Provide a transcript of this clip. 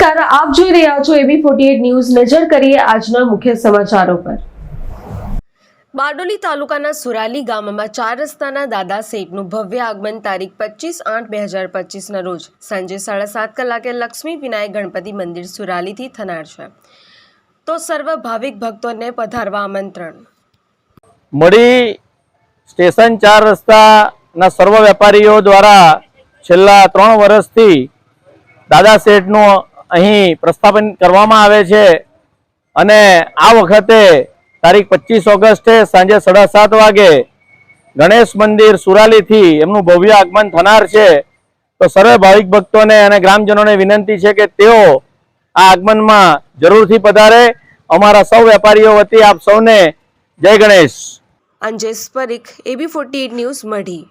રહ્યા છો એબી forty news. નજર કરીએ આજના મુખ્ય સમાચારો પર. બારડોલી તાલુકાના સુરાલી ગામમાં ચાર રસ્તાના દાદા શેઠનું ભવ્ય આગમન તારીખ પચીસ આઠ બે હજાર પચીસના રોજ સાંજે સાડા સાત કલાકે લક્ષ્મી વિનાયક ગણપતિ મંદિર સુરાલીથી થનાર છે. તો સર્વ ભાવિક ભક્તોને પધારવા આમંત્રણ. મળી સ્ટેશન ચાર રસ્તાના સર્વ વેપારીઓ દ્વારા છેલ્લા ત્રણ વર્ષથી દાદા શેઠનું અહીં પ્રસ્થાપન કરવામાં આવે છે. અને આ વખતે તારીખ પચીસ ઓગસ્ટે સાંજે સાડા સાત વાગે ગણેશ મંદિર સુરાલીથી એમનું ભવ્ય આગમન થનાર છે. તો સર્વે ભાવિક ભક્તોને અને ગ્રામજનોને વિનંતી છે કે તેઓ આ આગમનમાં જરૂરથી પધારે. અમારા સૌ વેપારીઓ વતી આપ સૌને જય Ganesh. Anjesh Parikh AB forty news Madhi.